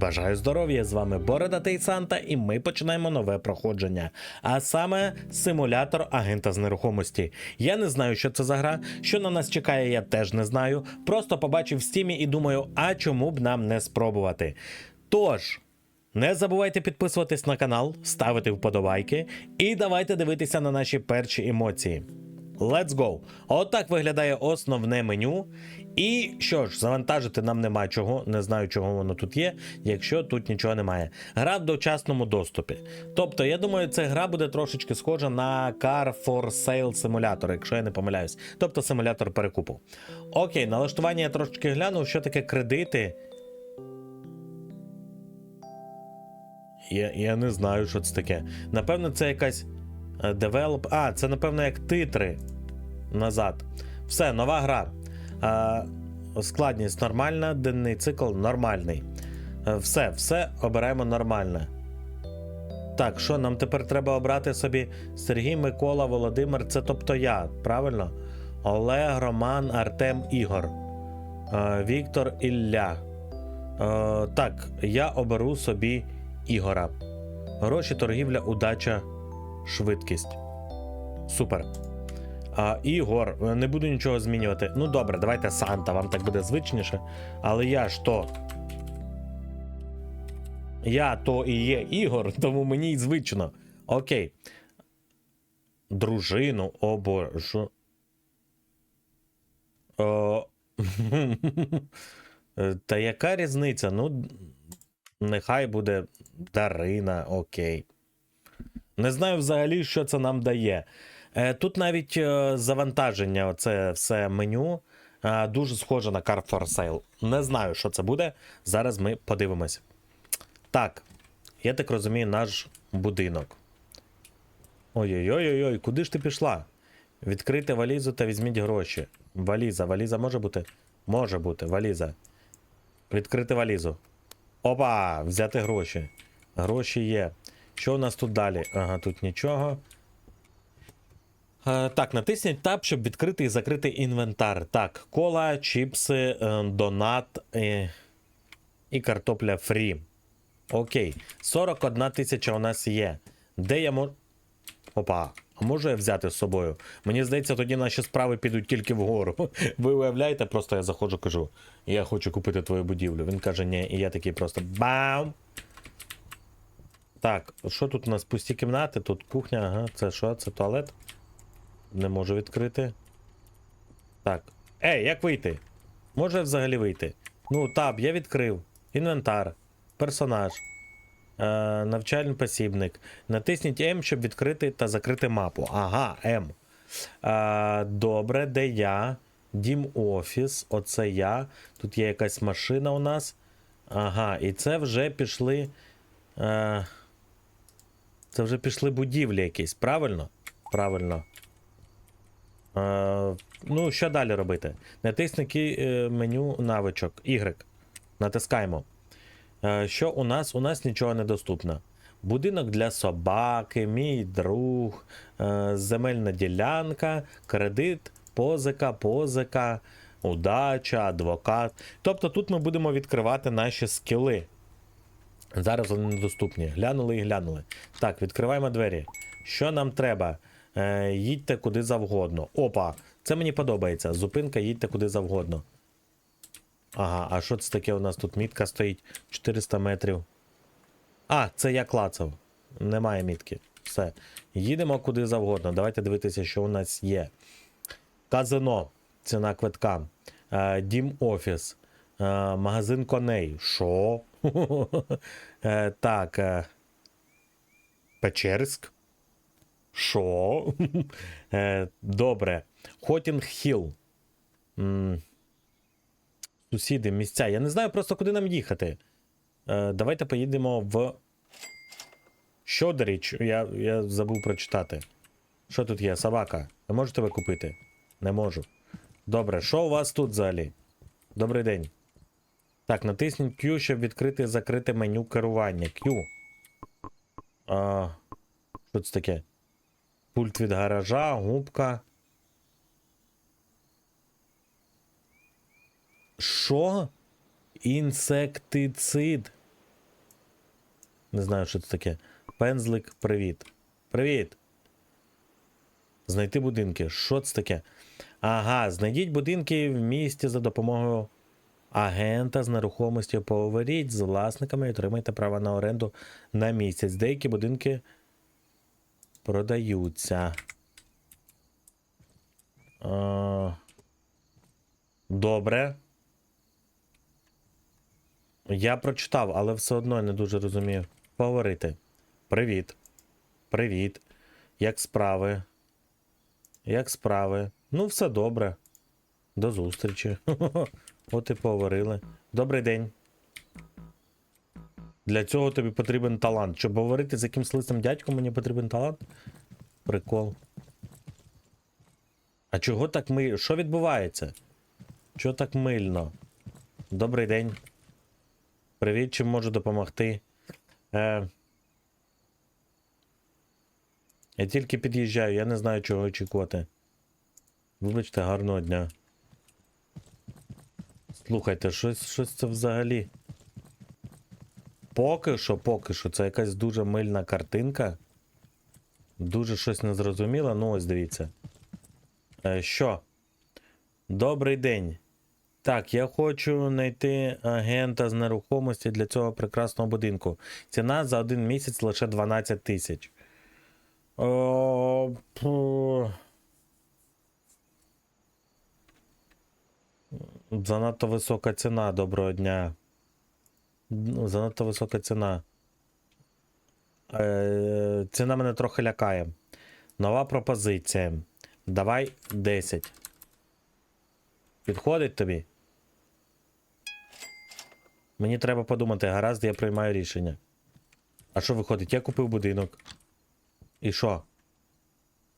Бажаю здоров'я! З вами Бородатий Санта, і ми починаємо нове проходження. А саме симулятор агента з нерухомості. Я не знаю, що це за гра. Що на нас чекає, я теж не знаю. Просто побачив в стімі і думаю, а чому б нам не спробувати. Тож. Не забувайте підписуватись на канал, ставити вподобайки і давайте дивитися на наші перші емоції. Let's go! Отак виглядає основне меню. І що ж, завантажити нам нема чого, не знаю, чого воно тут є, якщо тут нічого немає. Гра в дочасному доступі. Тобто, я думаю, ця гра буде трошечки схожа на Car for Sale Simulator, якщо я не помиляюсь. Тобто симулятор перекупу. Окей, налаштування я трошечки глянув, що таке кредити. Я, я не знаю, що це таке. Напевно, це якась е, девелоп. А, це, напевно, як титри назад. Все, нова гра. Складність нормальна, денний цикл нормальний. Е, Все, все обираємо нормальне. Так, що нам тепер треба обрати собі Сергій, Микола, Володимир, це тобто я, правильно? Олег, Роман, Артем, Ігор. Е, Віктор Ілля. Е, так, я оберу собі Ігора. Гроші, торгівля, удача, швидкість. Супер. А, Ігор, е, не буду нічого змінювати. Ну добре, давайте Санта, вам так буде звичніше. Але я ж то. Я то і є Ігор, тому мені й звично. Окей. Дружину обожу. О... Та яка різниця? Ну, нехай буде Дарина, окей. Не знаю взагалі, що це нам дає. Е, Тут навіть е, завантаження, це все меню, е, дуже схоже на Car for Sale. Не знаю, що це буде. Зараз ми подивимось. Так, я так розумію, наш будинок. Ой-ой-ой, куди ж ти пішла? Відкрити валізу та візьміть гроші. Валіза, валіза може бути? Може бути, валіза. Відкрити валізу. Опа! Взяти гроші. Гроші є. Що у нас тут далі? Ага, тут нічого. Е, так, натисніть Tab, щоб відкрити і закрити інвентар. Так, кола, чіпси, е, донат е, і картопля фрі. Окей. 41 тисяча у нас є. Де я можу. Опа. А можу я взяти з собою? Мені здається, тоді наші справи підуть тільки вгору. Ви уявляєте, просто я заходжу, кажу: я хочу купити твою будівлю. Він каже, ні, і я такий просто бам! Так, що тут у нас пусті кімнати? Тут кухня, ага, це що? Це туалет? Не можу відкрити. Так. Ей, як вийти? Може взагалі вийти? Ну, таб, я відкрив. Інвентар. Персонаж. Е, навчальний посібник. Натисніть М, щоб відкрити та закрити мапу. Ага, М. Е, добре, де я? Дім офіс. Оце я. Тут є якась машина у нас. Ага, і це вже пішли. Е, це вже пішли будівлі якісь, правильно? Правильно. Е, ну, що далі робити? Натисники е, меню навичок. Y. Натискаємо. Е, що у нас? У нас нічого не доступно. Будинок для собаки, мій друг, земельна ділянка, кредит, позика, позика, удача, адвокат. Тобто тут ми будемо відкривати наші скіли. Зараз вони недоступні. Глянули і глянули. Так, відкриваємо двері. Що нам треба? Е, їдьте куди завгодно. Опа, це мені подобається. Зупинка, їдьте куди завгодно. Ага, а що це таке у нас тут? Мітка стоїть 400 метрів. А, це я клацав. Немає мітки. Все. Їдемо куди завгодно. Давайте дивитися, що у нас є. Казино. Ціна квитка. Е, Дім офіс. Е, магазин коней. Що? Так. Печерськ. Що? Е, Добре. Хотінг Хіл. Сусіди, місця. Я не знаю просто, куди нам їхати. Е, Давайте поїдемо в. Щодоріч. Я, я забув прочитати. Що тут є? Собака. Ви можете ви купити? Не можу. Добре, що у вас тут взагалі? Добрий день. Так, натисніть Q, щоб відкрити і закрити меню керування. Q. А, що це таке? Пульт від гаража, губка. Що? Інсектицид. Не знаю, що це таке. Пензлик, привіт. Привіт. Знайти будинки. Що це таке? Ага, знайдіть будинки в місті за допомогою агента з нерухомості. Поговоріть з власниками і отримайте право на оренду на місяць. Деякі будинки продаються. Добре. Я прочитав, але все одно не дуже розумію. Поговорити. Привіт. Привіт. Як справи? Як справи? Ну, все добре. До зустрічі. От і поговорили. Добрий день. Для цього тобі потрібен талант. Щоб говорити з якимсь лисим дядьком, мені потрібен талант. Прикол. А чого так ми. Що відбувається? Чого так мильно? Добрий день. Привіт, чим можу допомогти? Е... Я тільки під'їжджаю, я не знаю, чого очікувати. Вибачте, гарного дня. Слухайте, щось, щось це взагалі. Поки що, поки що, це якась дуже мильна картинка. Дуже щось незрозуміле. Ну, ось дивіться. Е, що? Добрий день. Так, я хочу знайти агента з нерухомості для цього прекрасного будинку. Ціна за один місяць лише 12 тисяч. Занадто висока ціна, доброго дня. Ну, Занадто висока ціна. Е, ціна мене трохи лякає. Нова пропозиція. Давай 10. Підходить тобі? Мені треба подумати, гаразд, я приймаю рішення. А що виходить? Я купив будинок. І що?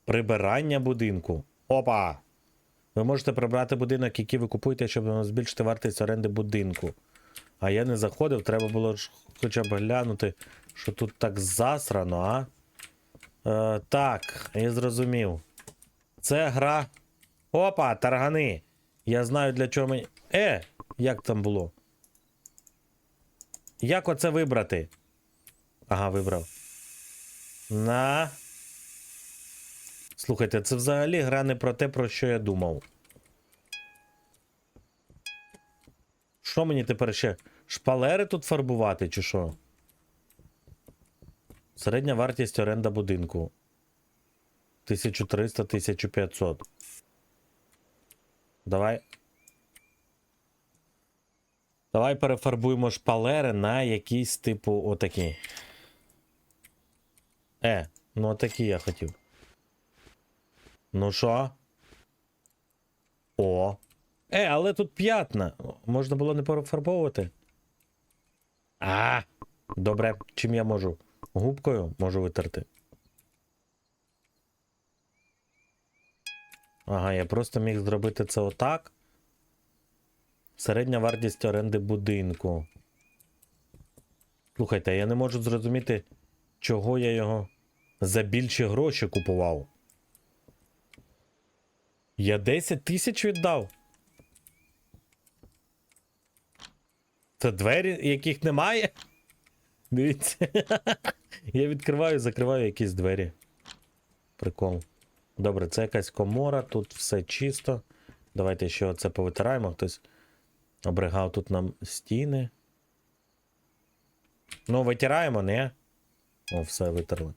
Прибирання будинку. Опа! Ви можете прибрати будинок, який ви купуєте, щоб збільшити вартість оренди будинку. А я не заходив, треба було ж хоча б глянути, що тут так засрано, а? Е, так, я зрозумів. Це гра. Опа, таргани! Я знаю для чого мені. Е! Як там було? Як оце вибрати? Ага, вибрав. На. Слухайте, це взагалі гра не про те, про що я думав. Що мені тепер ще? Шпалери тут фарбувати, чи що? Середня вартість оренда будинку. 1300-1500. Давай. Давай перефарбуємо шпалери на якісь типу отакі. Е, ну отакі я хотів. Ну що? О. Е, але тут п'ятна. Можна було не перефарбовувати. А, добре, чим я можу? Губкою можу витерти. Ага, я просто міг зробити це отак. Середня вартість оренди будинку. Слухайте, я не можу зрозуміти, чого я його за більші гроші купував. Я 10 тисяч віддав. Це двері, яких немає? Дивіться. Я відкриваю, закриваю якісь двері. Прикол. Добре, це якась комора, тут все чисто. Давайте ще це повитираємо. Хтось обригав тут нам стіни. Ну, витираємо, не? О, все витерли.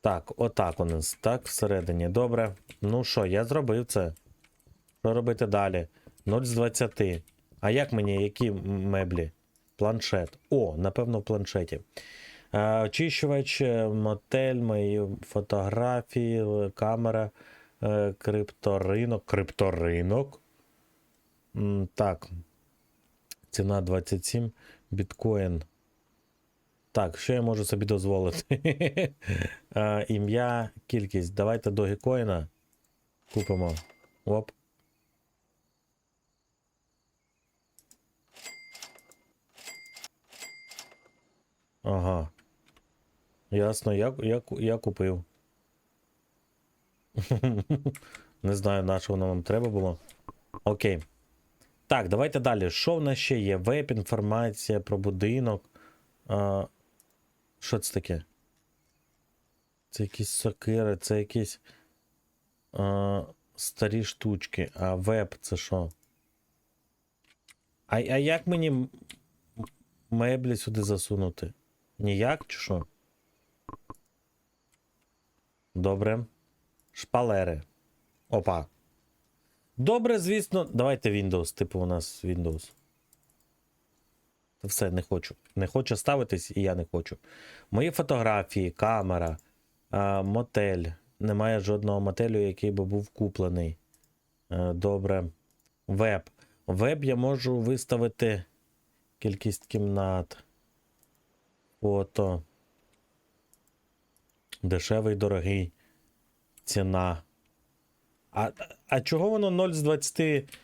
Так, отак у нас. Так, всередині. Добре. Ну що, я зробив це. Що робити далі? 0 з 20. А як мені, які меблі? Планшет. О, напевно, в планшеті. Очищувач, е, мотель, мої фотографії, е, камера, е, крипторинок. Крипторинок. Так. Ціна 27. Біткоін. Так, що я можу собі дозволити? Ім'я, кількість. Давайте до гікоїна купимо. Оп. Ага. Ясно, я, я, я купив. Не знаю, на що воно нам треба було. Окей. Так, давайте далі. Що в нас ще є? Веб, інформація про будинок. А, що це таке? Це якісь сокири, це якісь а, старі штучки. А веб це що? А, а як мені меблі сюди засунути? Ніяк чи що? Добре. Шпалери. Опа. Добре, звісно. Давайте Windows. Типу, у нас Windows. Все, не хочу. Не хочу ставитись, і я не хочу. Мої фотографії, камера, а, мотель. Немає жодного мотелю, який би був куплений. Е, Добре. Веб. Веб я можу виставити кількість кімнат. Фото. Дешевий, дорогий. Ціна. А, а чого воно 0 з 20?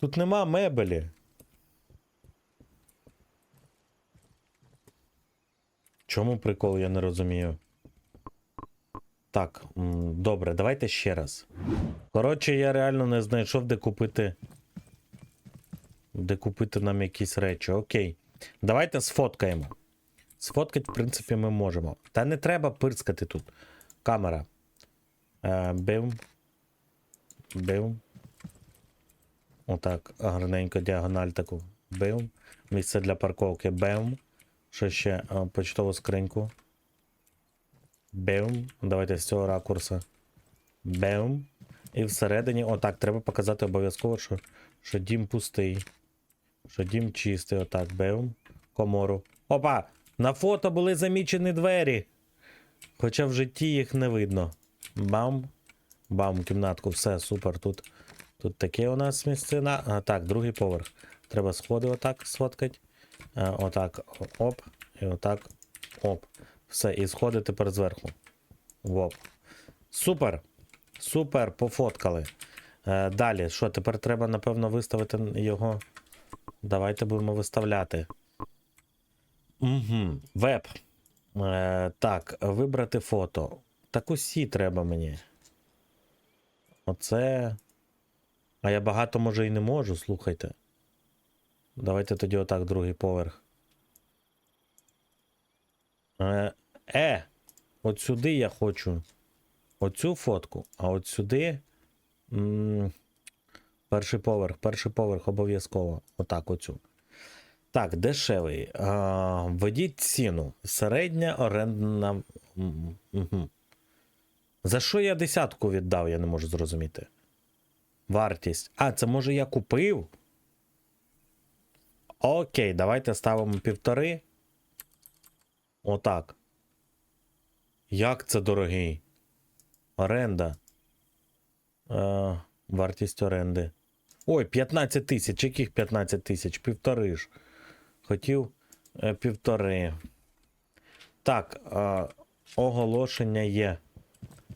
Тут нема мебелі. Чому прикол, я не розумію. Так, добре, давайте ще раз. Коротше, я реально не знайшов, де купити. Де купити нам якісь речі. Окей. Давайте сфоткаємо. Сфоткати, в принципі, ми можемо. Та не треба пирскати тут. Камера. Е, бим. Бим. Отак, гарненько діагональ таку. Бим. Місце для парковки. Бем. Що ще? Почтову скриньку. Бем. Давайте з цього ракурса. Бем. І всередині. Отак, треба показати обов'язково, що, що дім пустий. Що дім чистий. Отак. Бем. Комору. Опа! На фото були замічені двері. Хоча в житті їх не видно. Бам. Бам, кімнатку, все, супер. Тут, тут таке у нас місцина. А, так, другий поверх. Треба сходи отак сфоткати. А, отак. Оп. І отак. Оп. Все, і сходи тепер зверху. Воп. Супер. Супер, пофоткали. Е, далі, що, тепер треба, напевно, виставити його. Давайте будемо виставляти. Угу. Веб. Е, так, вибрати фото. Так усі треба мені. Оце. А я багато може і не можу, слухайте. Давайте тоді отак другий поверх. Е, е, от сюди я хочу оцю фотку, а от сюди. м, перший поверх, перший поверх обов'язково. Отак, оцю. Так, дешевий. А, введіть ціну. Середня орендна. мгм. За що я десятку віддав, я не можу зрозуміти. Вартість. А, це може я купив? Окей, давайте ставимо півтори. Отак. Як це дорогий? Оренда. Е, вартість оренди. Ой, 15 тисяч. Яких 15 тисяч? Півтори ж. Хотів е, півтори. Так, е, оголошення є.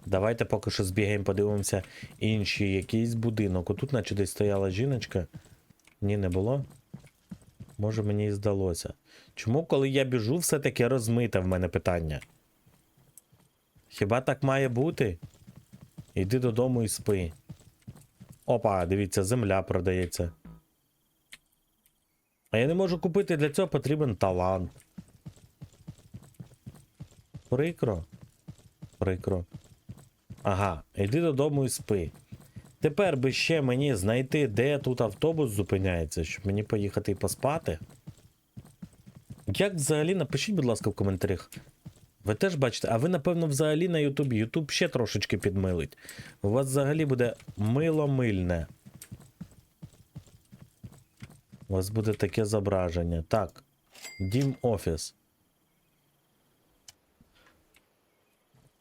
Давайте поки що збігаємо, подивимося інші якийсь будинок. Отут, наче десь стояла жіночка. Ні, не було. Може, мені і здалося. Чому, коли я біжу, все таке розмите в мене питання? Хіба так має бути? Іди додому і спи. Опа, дивіться, земля продається. А я не можу купити, для цього потрібен талант. Прикро. Прикро. Ага, іди додому і спи. Тепер би ще мені знайти, де тут автобус зупиняється, щоб мені поїхати і поспати. Як взагалі, напишіть, будь ласка, в коментарях. Ви теж бачите, а ви, напевно, взагалі на Ютубі. Ютуб ще трошечки підмилить. У вас взагалі буде мило-мильне. У вас буде таке зображення. Так. Дім офіс.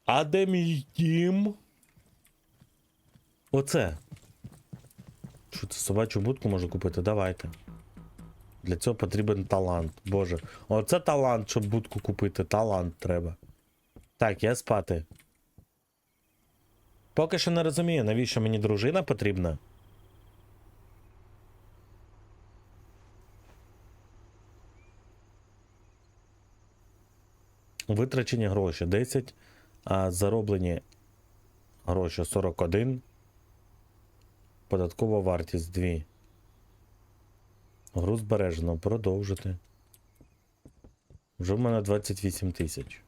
А де мій дім? Оце. Що це собачу будку можу купити? Давайте. Для цього потрібен талант. Боже. Оце талант, щоб будку купити. Талант треба. Так, я спати. Поки що не розумію, навіщо мені дружина потрібна. Витрачені гроші 10, а зароблені гроші 41. Податкова вартість 2. Гру збережено. Продовжити. Вже в мене 28 тисяч.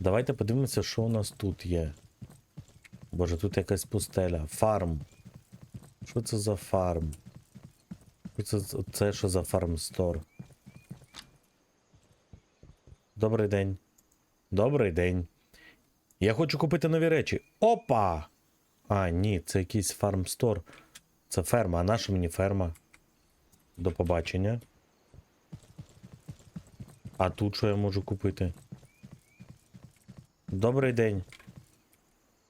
Давайте подивимося, що у нас тут є. Боже, тут якась пустеля. Фарм. Що це за фарм? Що це, це що за фарм стор? Добрий день. Добрий день. Я хочу купити нові речі. Опа! А, ні, це якийсь фарм стор. Це ферма, а наша мені ферма. До побачення. А тут що я можу купити? Добрий день.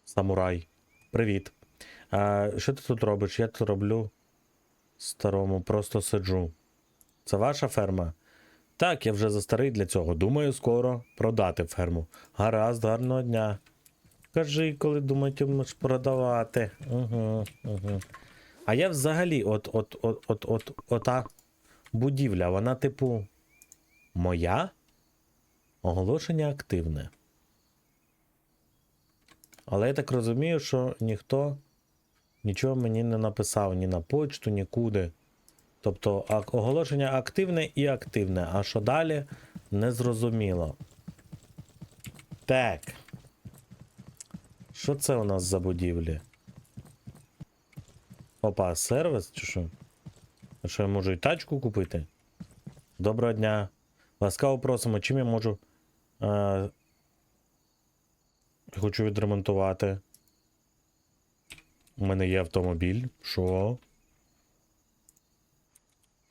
Самурай. Привіт. А, що ти тут робиш? Я тут роблю старому, просто сиджу. Це ваша ферма? Так, я вже застарий для цього. Думаю, скоро продати ферму. Гаразд, гарного дня. Кажи, коли думатимеш продавати. Угу, угу. А я взагалі, от, от, от, от, от, ота будівля, вона, типу, моя? Оголошення активне. Але я так розумію, що ніхто нічого мені не написав ні на почту, нікуди. Тобто оголошення активне і активне. А що далі? Незрозуміло. Так. Що це у нас за будівлі? Опа, сервіс чи що? А що я можу і тачку купити? Доброго дня. Ласкаво просимо, чим я можу. Е, хочу відремонтувати. У мене є автомобіль. Що?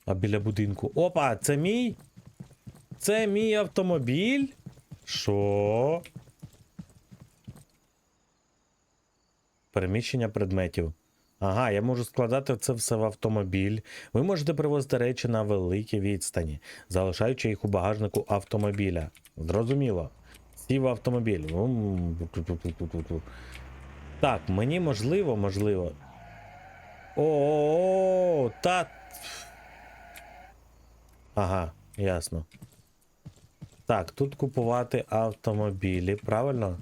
А біля будинку. Опа, це мій? Це мій автомобіль? Що? Переміщення предметів. Ага, я можу складати це все в автомобіль. Ви можете привозити речі на великій відстані, залишаючи їх у багажнику автомобіля. Зрозуміло. Сів автомобіль. Так, мені можливо, можливо. О, та. Ага, ясно. Так, тут купувати автомобілі, правильно?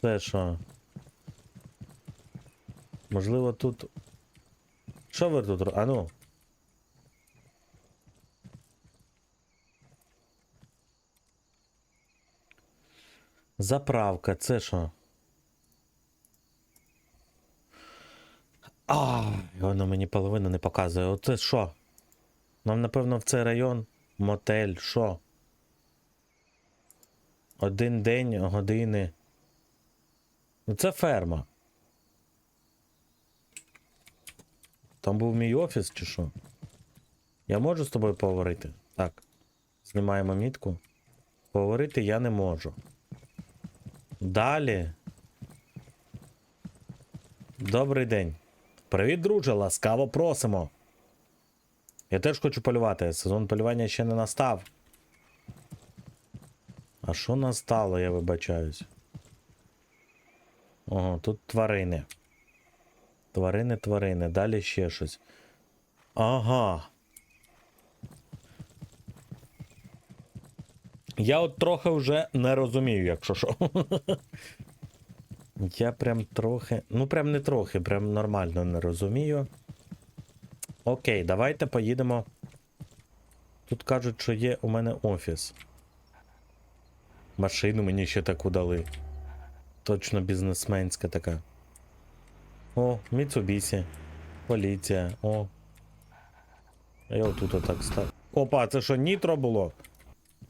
Це що? Можливо, тут. Що ви тут? А ну. Заправка, це що? А, воно мені половину не показує. Оце що? Нам, напевно, в цей район мотель, що? Один день, години. Ну це ферма. Там був мій офіс чи що? Я можу з тобою поговорити? Так. Знімаємо мітку. Поговорити я не можу. Далі. Добрий день. Привіт, друже, ласкаво просимо. Я теж хочу полювати. Сезон полювання ще не настав. А що настало, я вибачаюсь? Ого, тут тварини. Тварини, тварини, далі ще щось. Ага. Я от трохи вже не розумію, якщо що. Я прям трохи. Ну, прям не трохи, прям нормально не розумію. Окей, давайте поїдемо. Тут кажуть, що є у мене офіс. Машину мені ще таку дали. Точно бізнесменська така. О, Міцубісі. Поліція. О. Я отут отак став. Опа, це що, нітро було?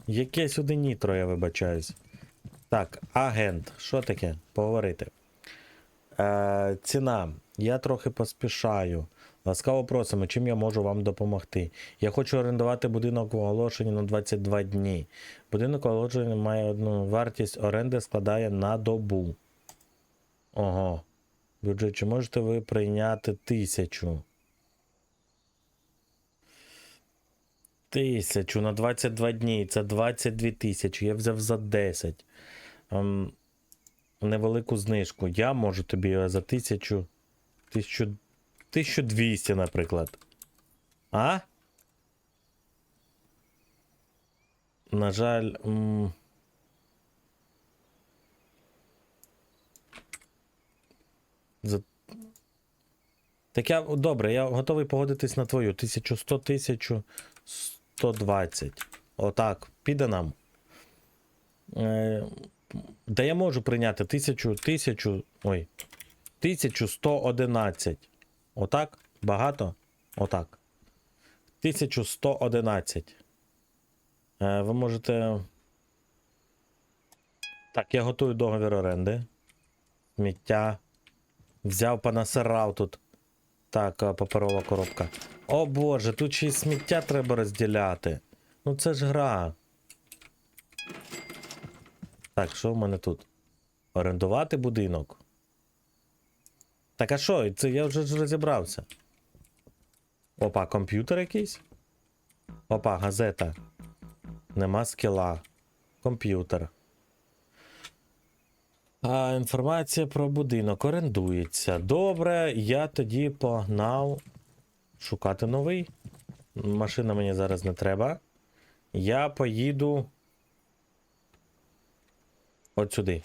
Яке сюди нітро, я вибачаюсь. Так, агент. Що таке? Поговорити. Е, ціна. Я трохи поспішаю. Ласкаво просимо, чим я можу вам допомогти. Я хочу орендувати будинок в оголошенні на 22 дні. Будинок в оголошенні має одну вартість оренди складає на добу. Ого. Бюджет, чи можете ви прийняти тисячу? Тисячу на 22 дні. Це 22 тисячі. Я взяв за 10. Ем, невелику знижку. Я можу тобі за тисячу. Тисячу. 1200, наприклад. А? На жаль. М- За... Так я добре, я готовий погодитись на твою. 1100, 1120. Отак, піде нам. Е, Та я можу прийняти тисячу, тисячу, ой, 1111. Отак? Багато? Отак. 1111. Е, ви можете. Так, я готую договір оренди. Сміття. Взяв понасирав тут. Так, е, паперова коробка. О боже, тут ще й сміття треба розділяти. Ну це ж гра. Так, що в мене тут? Орендувати будинок. Так а що? Це я вже розібрався. Опа, комп'ютер якийсь? Опа, газета. Нема скіла. Комп'ютер. А, інформація про будинок орендується. Добре, я тоді погнав шукати новий. Машина мені зараз не треба. Я поїду. От сюди.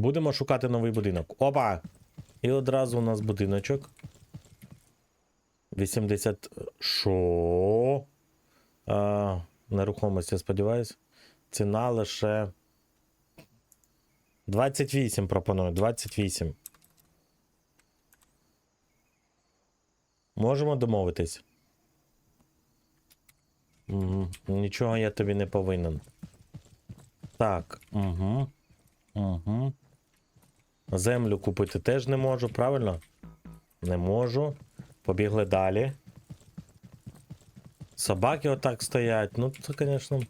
Будемо шукати новий будинок. Опа! І одразу у нас будиночок. 80. Що? А, нерухомості, я сподіваюсь. Ціна лише. 28 пропоную. 28. Можемо домовитись. Угу. Нічого я тобі не повинен. Так. Угу. Угу. Землю купити теж не можу, правильно? Не можу. Побігли далі. Собаки отак стоять. Ну, це, звісно.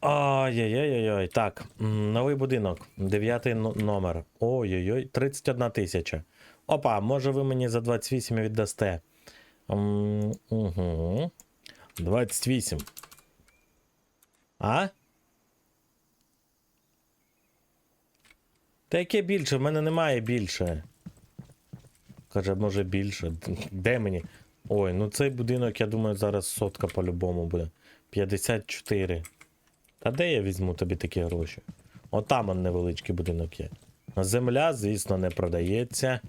Ай-яй-яй-яй. Так, новий будинок. Дев'ятий номер. Ой-ой-ой, 31 тисяча. Опа, може ви мені за 28 віддасте. Угу. 28. А? Та яке більше? В мене немає більше. Каже, може більше. Де мені? Ой, ну цей будинок, я думаю, зараз сотка по-любому буде. 54. Та де я візьму тобі такі гроші? Отам он невеличкий будинок є. Земля, звісно, не продається.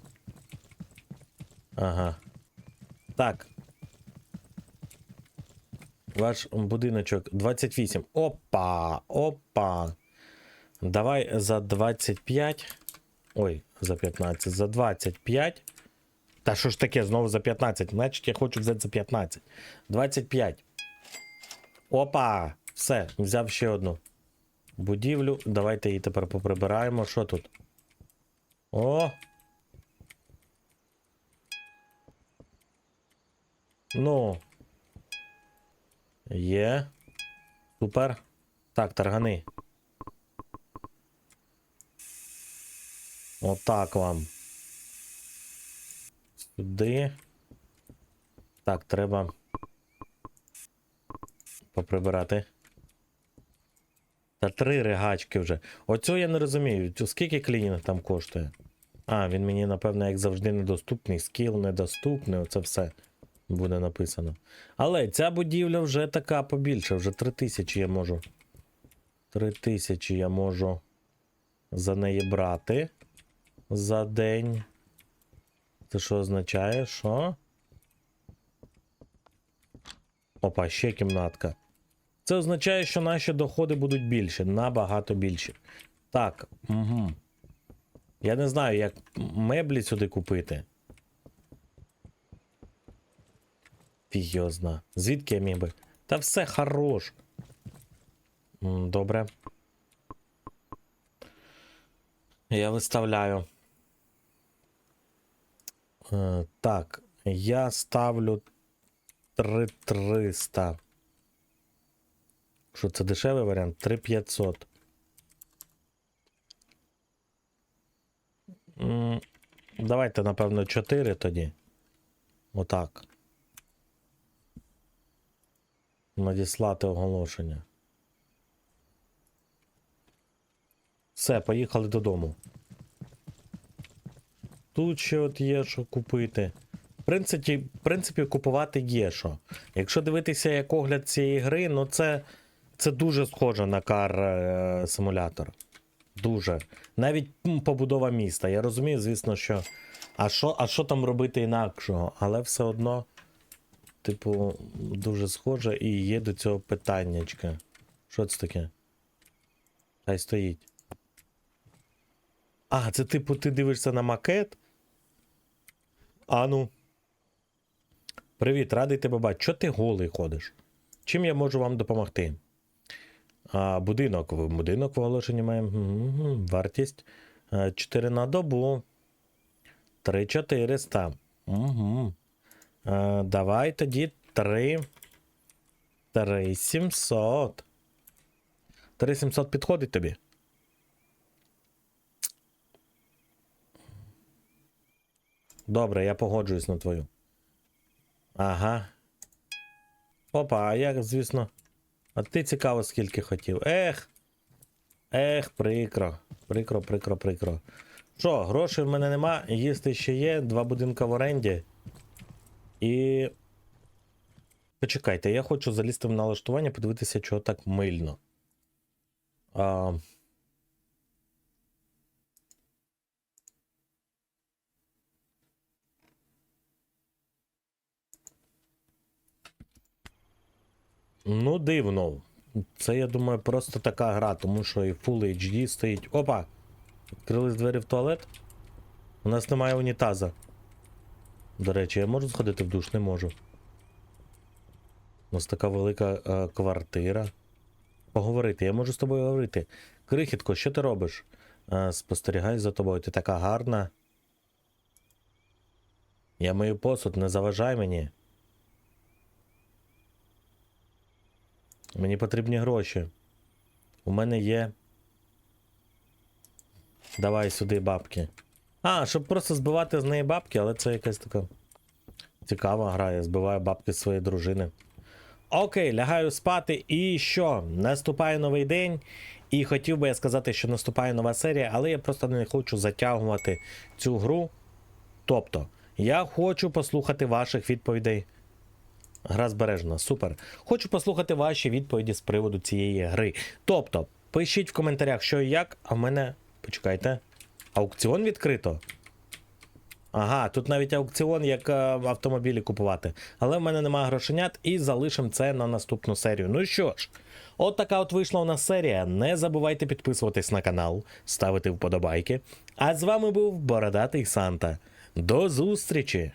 Ага. Так. Ваш будиночок 28. Опа! Опа! Давай за 25. Ой, за 15. За 25. Та що ж таке, знову за 15. Значить, я хочу взяти за 15. 25. Опа! Все, взяв ще одну будівлю. Давайте її тепер поприбираємо. Що тут? О! Ну. Є. Супер. Так, таргани. Отак вам. Сюди. Так, треба поприбирати. Та три ригачки вже. Оцього я не розумію. Скільки клінінг там коштує? А, він мені, напевно, як завжди, недоступний. Скіл недоступний. Оце все буде написано. Але ця будівля вже така побільше, вже 3000 я можу. 3000 я можу за неї брати за день. Це що означає? Що? Опа, ще кімнатка. Це означає, що наші доходи будуть більше, набагато більші. Так, угу. Я не знаю, як меблі сюди купити. Фіг його зна. Звідки я міг би? Та все хорош. Добре. Я виставляю. Е, так, я ставлю 3300. Що це дешевий варіант? 3500. Давайте, напевно, 4 тоді. Отак. Надіслати оголошення. Все, поїхали додому. Тут ще от є що купити. В принципі, в принципі, купувати є що. Якщо дивитися як огляд цієї гри, ну це, це дуже схоже на кар е. Дуже. Навіть побудова міста. Я розумію, звісно, що. А що, а що там робити інакшого? Але все одно типу, дуже схоже і є до цього питаннячка. Що це таке? Хай стоїть. А, це типу ти дивишся на макет? А ну. Привіт, радий тебе бачити. Чого ти голий ходиш? Чим я можу вам допомогти? А, будинок. Будинок в оголошенні має вартість 4 на добу. 3400. Угу. А, давай тоді 3. 3700. 3700 підходить тобі. Добре, я погоджуюсь на твою. Ага. Опа, а я, звісно. А ти цікаво, скільки хотів. Ех. Ех, прикро. Прикро, прикро, прикро. Що, грошей в мене нема, їсти ще є, два будинка в оренді. І. Почекайте, я хочу залізти в налаштування, подивитися, чого так мильно. А... Ну, дивно. Це, я думаю, просто така гра, тому що і Full HD стоїть. Опа! Відкрились двері в туалет. У нас немає унітаза. До речі, я можу сходити в душ? Не можу. У нас така велика е, квартира. Поговорити, я можу з тобою говорити. Крихітко, що ти робиш? Е, спостерігаю за тобою. Ти така гарна. Я мию посуд, не заважай мені. Мені потрібні гроші. У мене є. Давай сюди бабки. А, щоб просто збивати з неї бабки, але це якась така цікава гра. Я збиваю бабки з своєї дружини. Окей, лягаю спати. І що? Наступає новий день. І хотів би я сказати, що наступає нова серія, але я просто не хочу затягувати цю гру. Тобто, я хочу послухати ваших відповідей. Гра збережена, супер. Хочу послухати ваші відповіді з приводу цієї гри. Тобто, пишіть в коментарях, що і як, а в мене. Почекайте. Аукціон відкрито. Ага, тут навіть аукціон, як е, автомобілі купувати. Але в мене немає грошенят і залишимо це на наступну серію. Ну що ж, от така от вийшла у нас серія. Не забувайте підписуватись на канал, ставити вподобайки. А з вами був Бородатий Санта. До зустрічі!